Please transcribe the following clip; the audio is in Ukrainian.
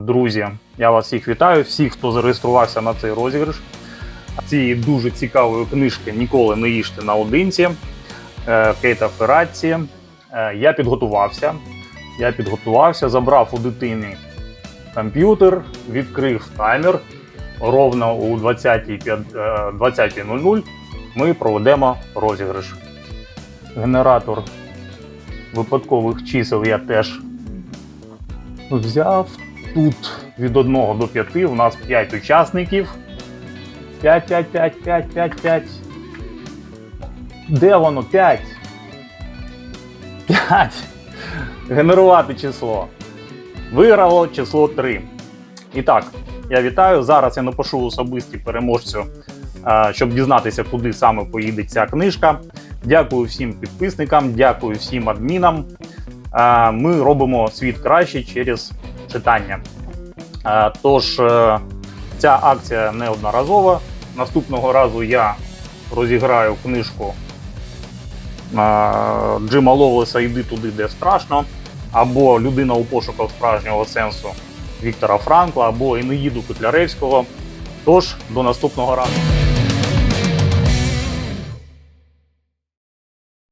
Друзі, я вас всіх вітаю, всіх, хто зареєструвався на цей розіграш. Цієї дуже цікавої книжки Ніколи не їжте наодинці е, Кейта Ферраці. Е, Я підготувався. Я підготувався, забрав у дитини комп'ютер, відкрив таймер. Ровно у 20.00 е, 20.00 ми проведемо розіграш. Генератор випадкових чисел я теж взяв. Тут від 1 до 5 у нас 5 учасників. 5, 5, 5, 5, 5, 5. Де воно? 5. 5. Генерувати число. Виграло число 3. І так, я вітаю. Зараз я напишу особисті переможцю, щоб дізнатися, куди саме поїде ця книжка. Дякую всім підписникам, дякую всім адмінам. Ми робимо світ краще через читання. Тож е, ця акція неодноразова. Наступного разу я розіграю книжку Джима Ловлеса Йди туди, де страшно, або Людина у пошуках справжнього сенсу Віктора Франкла, або Енеїду Котляревського. Тож до наступного разу.